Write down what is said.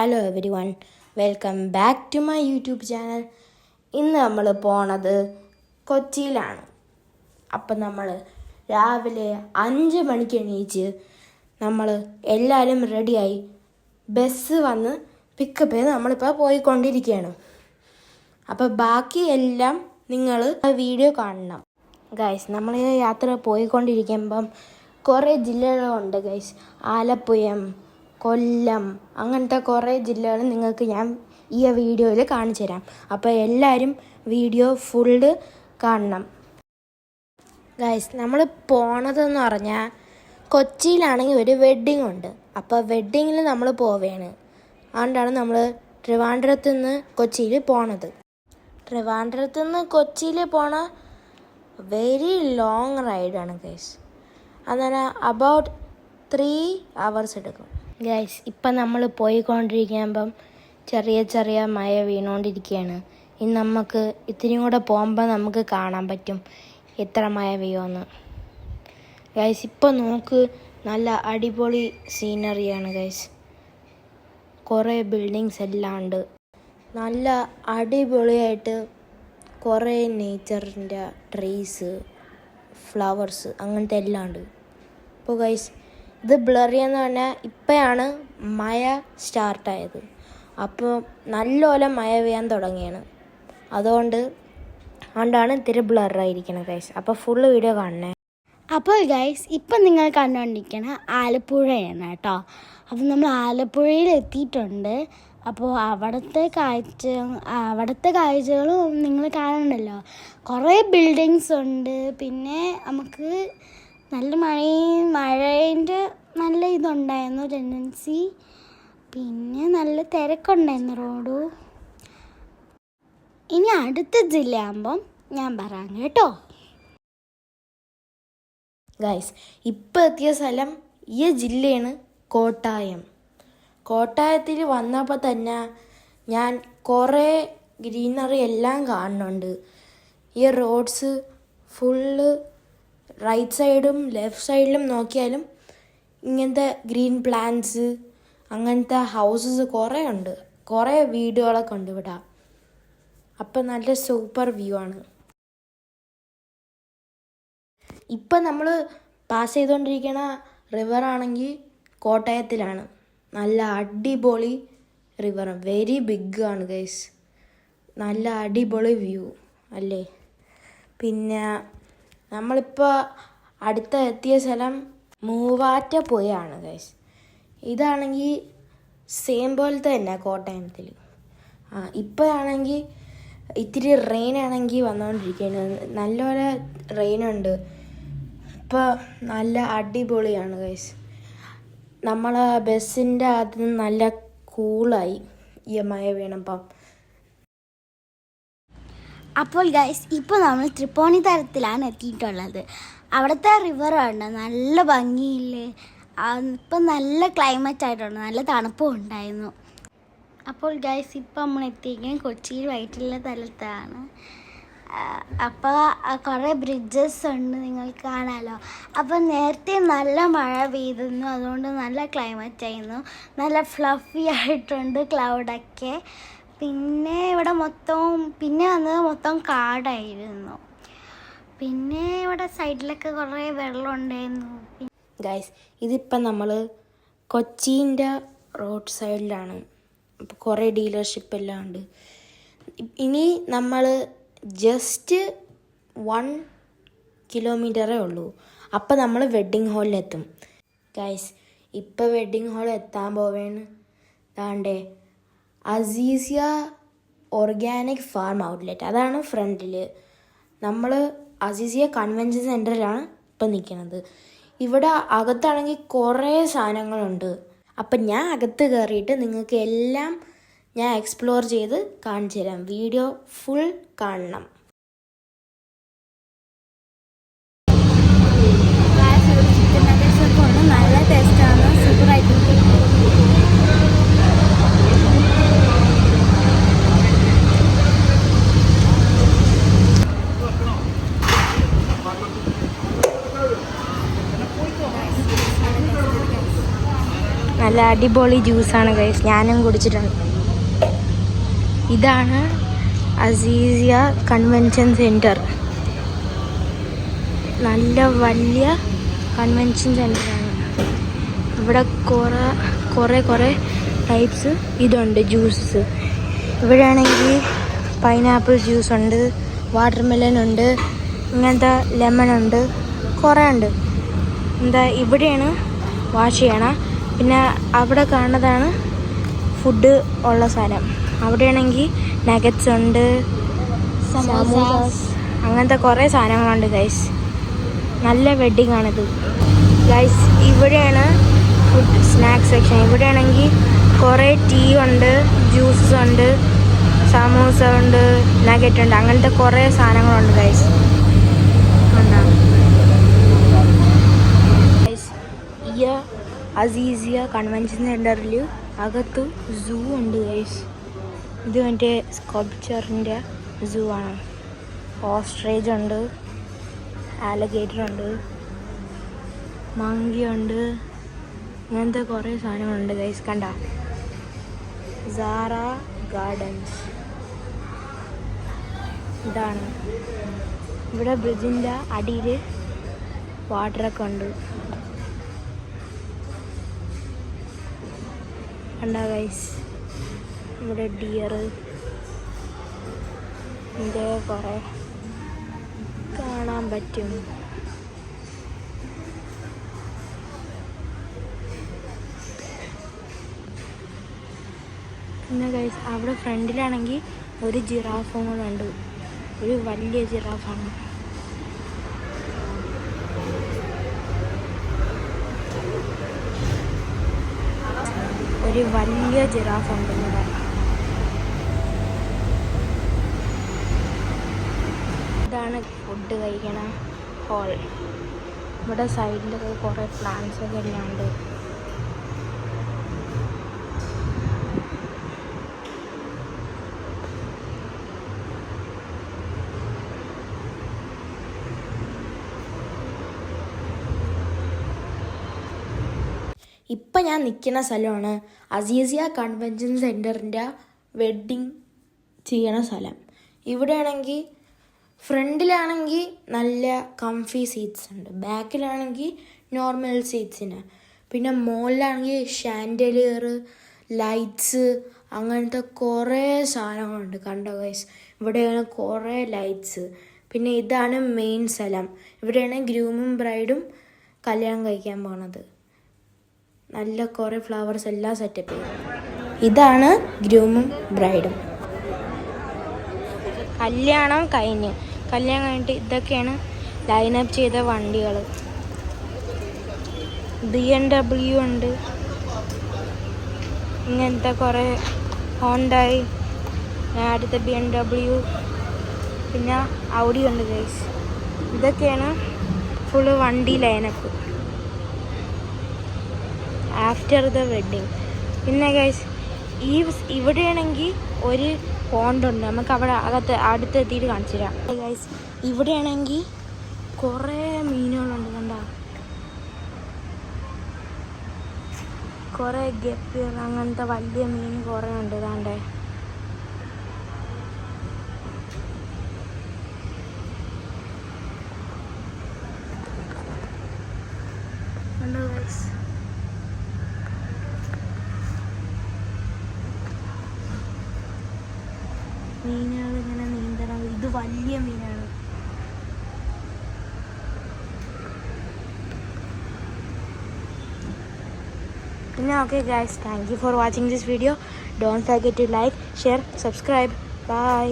Hello everyone welcome back to my YouTube channel ഇന്ന് നമ്മൾ പോണത് കൊച്ചിയിലാണ്. അപ്പം നമ്മൾ രാവിലെ അഞ്ച് മണിക്ക് എണീച്ച് നമ്മൾ എല്ലാവരും റെഡിയായി ബസ് വന്ന് പിക്കപ്പ് ചെയ്ത് നമ്മളിപ്പോൾ പോയിക്കൊണ്ടിരിക്കുകയാണ്. അപ്പോൾ ബാക്കി എല്ലാം നിങ്ങൾ വീഡിയോ കാണണം. ഗൈസ് നമ്മൾ യാത്ര പോയിക്കൊണ്ടിരിക്കുമ്പം കുറേ ജില്ലകളുണ്ട് ഗൈസ് ആലപ്പുഴം കൊല്ലം. അങ്ങനത്തെ കുറേ ജില്ലകൾ നിങ്ങൾക്ക് ഞാൻ ഈ വീഡിയോയിൽ കാണിച്ചു തരാം. അപ്പോൾ എല്ലാവരും വീഡിയോ ഫുള്ള് കാണണം. ഗൈസ് നമ്മൾ പോണതെന്ന് പറഞ്ഞാൽ കൊച്ചിയിലാണെങ്കിൽ ഒരു വെഡ്ഡിങ് ഉണ്ട്. അപ്പോൾ വെഡ്ഡിങ്ങിൽ നമ്മൾ പോവേണ്. അതുകൊണ്ടാണ് നമ്മൾ ട്രിവാൻഡ്രത്ത് നിന്ന് കൊച്ചിയിൽ പോണത്. ട്രിവാൻഡ്രത്ത് നിന്ന് കൊച്ചിയിൽ പോണ വെരി ലോങ് റൈഡാണ് ഗൈസ് അങ്ങനെ അബൌട്ട് ത്രീ അവേഴ്സ് എടുക്കും. ഗൈസ് ഇപ്പം നമ്മൾ പോയിക്കൊണ്ടിരിക്കുമ്പം ചെറിയ ചെറിയ മഴ വീണുകൊണ്ടിരിക്കുകയാണ് ഇനി നമുക്ക് ഇത്തിരിയും കൂടെ പോകുമ്പോൾ നമുക്ക് കാണാൻ പറ്റും എത്ര മഴ പെയ്യുമെന്ന് ഗൈസ് ഇപ്പം നോക്ക് നല്ല അടിപൊളി സീനറിയാണ് ഗൈസ് കുറേ ബിൽഡിങ്സ് എല്ലാം ഉണ്ട്. നല്ല അടിപൊളിയായിട്ട് കുറേ നേച്ചറിന്റെ ട്രീസ് ഫ്ലവേഴ്സ് അങ്ങനത്തെ എല്ലാം ഉണ്ട്. അപ്പോൾ ഗൈസ് ഇത് ബ്ലറിയെന്ന് പറഞ്ഞാൽ ഇപ്പോഴാണ് മഴ സ്റ്റാർട്ടായത് അപ്പോൾ നല്ലപോലെ മഴ പെയ്യാൻ തുടങ്ങിയാണ്. അതുകൊണ്ട് അതുകൊണ്ടാണ് ഇത്തിരി ബ്ലറായിരിക്കണം ഗൈസ് അപ്പോൾ ഫുള്ള് വീഡിയോ കാണണേ. അപ്പോൾ ഗൈസ് ഇപ്പം നിങ്ങൾ കണ്ടുകൊണ്ടിരിക്കണ ആലപ്പുഴയാണ് കേട്ടോ. അപ്പം നമ്മൾ ആലപ്പുഴയിൽ എത്തിയിട്ടുണ്ട്. അപ്പോൾ അവിടുത്തെ കാഴ്ച അവിടുത്തെ കാഴ്ചകളും നിങ്ങൾ കാണണ്ടല്ലോ കുറേ ബിൽഡിങ്സ് ഉണ്ട്. പിന്നെ നമുക്ക് നല്ല മഴയും മഴേന്റെ നല്ല ഇതുണ്ടായിരുന്നു ടെൻഡൻസി പിന്നെ നല്ല തിരക്കുണ്ടായിരുന്നു റോഡു. ഇനി അടുത്ത ജില്ലയാകുമ്പം ഞാൻ പറയാം കേട്ടോ. ഗൈസ് ഇപ്പോൾ എത്തിയ സ്ഥലം ഈ ജില്ലയാണ് കോട്ടായം. കോട്ടായത്തിൽ വന്നപ്പോൾ തന്നെ ഞാൻ കുറേ ഗ്രീനറി എല്ലാം കാണുന്നുണ്ട് ഈ റോഡ്സ് ഫുള്ള് റൈറ്റ് സൈഡും ലെഫ്റ്റ് സൈഡിലും നോക്കിയാലും ഇങ്ങനത്തെ ഗ്രീൻ പ്ലാന്റ്സ് അങ്ങനത്തെ ഹൗസസ് കുറേ ഉണ്ട്. കുറേ വീടുകളൊക്കെ ഉണ്ട് ഇവിടെ. അപ്പം നല്ല സൂപ്പർ വ്യൂ ആണ്. ഇപ്പം നമ്മൾ പാസ് ചെയ്തുകൊണ്ടിരിക്കുന്ന റിവർ ആണെങ്കിൽ കോട്ടയത്തിലാണ്. നല്ല അടിപൊളി റിവർ വെരി ബിഗ് ആണ് ഗൈസ് നല്ല അടിപൊളി വ്യൂ അല്ലേ? പിന്നെ നമ്മളിപ്പോൾ അടുത്ത എത്തിയ സ്ഥലം മൂവാറ്റ പോയാണ് ഗൈസ് ഇതാണെങ്കിൽ സെയിം പോലത്തെ തന്നെ കോട്ടയത്തിൽ ആ ഇപ്പോഴാണെങ്കിൽ ഇത്തിരി റെയിൻ ആണെങ്കിൽ വന്നുകൊണ്ടിരിക്കുകയാണ് നല്ലപോലെ റെയിൻ ഉണ്ട്. ഇപ്പോൾ നല്ല അടിപൊളിയാണ് ഗൈസ് നമ്മളെ ബസ്സിന്റെ അത് നല്ല കൂളായി ഈ മഴ വീണപ്പം. അപ്പോൾ ഗൈസ് ഇപ്പോൾ നമ്മൾ തൃപ്പൂണിത്തരത്തിലാണ് എത്തിയിട്ടുള്ളത്. അവിടുത്തെ റിവർ ആണ് നല്ല ഭംഗിയില്ലേ? ഇപ്പം നല്ല ക്ലൈമറ്റ് ആയിട്ടുണ്ട് നല്ല തണുപ്പും ഉണ്ടായിരുന്നു. അപ്പോൾ ഗൈസ് ഇപ്പം നമ്മൾ എത്തിയിരിക്കുന്നത് കൊച്ചിയിൽ വൈറ്റുള്ള തലത്താണ്. അപ്പോൾ കുറേ ബ്രിഡ്ജസ് ഉണ്ട് നിങ്ങൾക്ക് കാണാമല്ലോ അപ്പോൾ നേരത്തെ നല്ല മഴ പെയ്തിരുന്നു അതുകൊണ്ട് നല്ല ക്ലൈമറ്റ് ആയിരുന്നു. നല്ല ഫ്ലഫി ആയിട്ടുണ്ട് ക്ലൗഡൊക്കെ പിന്നെ ഇവിടെ മൊത്തം പിന്നെ വന്നത് മൊത്തം കാടായിരുന്നു. പിന്നെ ഇവിടെ സൈഡിലൊക്കെ കുറേ വെള്ളം ഉണ്ടായിരുന്നു ഗൈസ് ഇതിപ്പം നമ്മൾ കൊച്ചീന്റെ റോഡ് സൈഡിലാണ് അപ്പോൾ കുറേ ഡീലർഷിപ്പ് എല്ലാം ഉണ്ട്. ഇനി നമ്മൾ ജസ്റ്റ് വൺ കിലോമീറ്ററേ ഉള്ളൂ. അപ്പം നമ്മൾ വെഡ്ഡിങ് ഹാളിലെത്തും ഗൈസ് ഇപ്പം വെഡ്ഡിങ് ഹാൾ എത്താൻ പോവേണ് താണ്ടേ അസീസിയ ഓർഗാനിക് ഫാം ഔട്ട്ലെറ്റ്. അതാണ് ഫ്രണ്ടിൽ നമ്മൾ അസീസിയ കൺവെൻഷൻ സെന്ററിലാണ് ഇപ്പം നിൽക്കുന്നത് ഇവിടെ അകത്താണെങ്കിൽ കുറേ സാധനങ്ങളുണ്ട്. അപ്പം ഞാൻ അകത്ത് കയറിയിട്ട് നിങ്ങൾക്ക് എല്ലാം ഞാൻ എക്സ്പ്ലോർ ചെയ്ത് കാണിച്ചു തരാം വീഡിയോ ഫുൾ കാണണം. നല്ല അടിപൊളി ജ്യൂസാണ് ഗൈസ് ഞാനും കുടിച്ചിട്ടുണ്ട്. ഇതാണ് അസീസിയ കൺവെൻഷൻ സെന്റർ നല്ല വലിയ കൺവെൻഷൻ സെന്ററാണ് ഇവിടെ കുറേ കുറേ കുറേ ടൈപ്സ് ഇതുണ്ട് ജ്യൂസസ് ഇവിടെ ആണെങ്കിൽ പൈനാപ്പിൾ ജ്യൂസ് ഉണ്ട് വാട്ടർ മെലൺ ഉണ്ട് ഇങ്ങനത്തെ ലെമൺ ഉണ്ട് കുറേ ഉണ്ട്. എന്താ ഇവിടെയാണ് വാഷ് ചെയ്യണം. പിന്നെ അവിടെ കാണുന്നതാണ് ഫുഡ് ഉള്ള സ്ഥലം അവിടെയാണെങ്കിൽ നഗറ്റ്സ് ഉണ്ട് സമൂസാസ്. അങ്ങനത്തെ കുറേ സാധനങ്ങളുണ്ട് ഗൈസ് നല്ല വെഡിങ് ആണിത്. ഗൈസ് ഇവിടെയാണ് ഫുഡ് സ്നാക്സ് സെക്ഷൻ ഇവിടെയാണെങ്കിൽ കുറേ ടീ ഉണ്ട് ജ്യൂസസ് ഉണ്ട് സമോസ ഉണ്ട് നഗറ്റ് ഉണ്ട്. അങ്ങനത്തെ കുറേ സാധനങ്ങളുണ്ട് ഗൈസ് ഈ അസീസിയ കൺവെൻഷൻ സെന്ററിൽ അകത്ത് സൂ ഉണ്ട് ഗൈസ് ഇത് മറ്റേ സ്കൾപ്ചറിന്റെ സൂ ആണ്. ഓസ്ട്രേജ് ഉണ്ട് ആലഗേറ്റർ ഉണ്ട് മങ്കി ഉണ്ട് ഇങ്ങനത്തെ കുറേ സാധനങ്ങളുണ്ട് ഗൈസ് കണ്ട? സാറ ഗാർഡൻസ് ഇതാണ്. ഇവിടെ ബ്രിഡ്ജിന്റെ അടിയിൽ വാട്ടറൊക്കെ ഉണ്ട്. കണ്ട ഗൈസ് ഇവിടെ ഡിയർ ഇതേ കുറേ കാണാൻ പറ്റും. പിന്നെ ഗൈസ് അവിടെ ഫ്രണ്ടിലാണെങ്കിൽ ഒരു ജിറാഫും കൂടെ ഉണ്ട്. ഒരു വലിയ ജിറാഫാണ് ഒരു വലിയ ജിറാഫ് ഉണ്ടെന്ന് പറയാം. ഇതാണ് ഫുഡ് കഴിക്കണ ഹോൾ ഇവിടെ സൈഡിലൊക്കെ കുറേ പ്ലാന്റ്സ് ഒക്കെ എല്ലാം ഉണ്ട്. ഇപ്പം ഞാൻ നിൽക്കുന്ന സ്ഥലമാണ് അസീസിയ കൺവെൻഷൻ സെന്ററിന്റെ വെഡ്ഡിങ് ചെയ്യണ സ്ഥലം. ഇവിടെ ആണെങ്കിൽ ഫ്രണ്ടിലാണെങ്കിൽ നല്ല കംഫി സീറ്റ്സ് ഉണ്ട്. ബാക്കിലാണെങ്കിൽ നോർമൽ സീറ്റ്സിന് പിന്നെ മുകളിലാണെങ്കിൽ ഷാൻഡലിയർ ലൈറ്റ്സ് അങ്ങനത്തെ കുറേ സാധനങ്ങളുണ്ട്. കണ്ടോ ഗൈസ് ഇവിടെയാണ് കുറേ ലൈറ്റ്സ് പിന്നെ ഇതാണ് മെയിൻ സ്ഥലം. ഇവിടെയാണ് ഗ്രൂമും ബ്രൈഡും കല്യാണം കഴിക്കാൻ പോണത്. നല്ല കുറേ ഫ്ലവേഴ്സ് എല്ലാം സെറ്റപ്പ് ചെയ്തു. ഇതാണ് ഗ്രൂമും ബ്രൈഡും കല്യാണം കഴിഞ്ഞ്. കല്യാണം കഴിഞ്ഞിട്ട് ഇതൊക്കെയാണ് ലൈനപ്പ് ചെയ്ത വണ്ടികൾ. ബി എം ഡബ്ല്യു ഉണ്ട്. ഇങ്ങനത്തെ കുറേ ഹോണ്ടായി അടുത്ത ബി എം ഡബ്ല്യു പിന്നെ ഔഡി ഉണ്ട് ഗൈസ് ഇതൊക്കെയാണ് ഫുള്ള് വണ്ടി ലൈനപ്പ് ആഫ്റ്റർ ദ വെഡ്ഡിങ് പിന്നെ ഗൈസ് ഈ ഇവിടെയാണെങ്കിൽ ഒരു പോണ്ടുണ്ട് നമുക്ക് അവിടെ അകത്ത് അടുത്തെത്തിയിട്ട് കാണിച്ചു തരാം. ഗൈസ് ഇവിടെയാണെങ്കിൽ കുറേ മീനുകളുണ്ട് കണ്ട? കുറേ ഗപ്പി അങ്ങനത്തെ വലിയ മീൻ കുറേ ഉണ്ട് ഇതാണ്ടേ. Hello മീനുകൾ ഇങ്ങനെ നീന്തണം. ഇത് വലിയ മീനാണ്. പിന്നെ okay guys thank you for watching this video don't forget to like share subscribe bye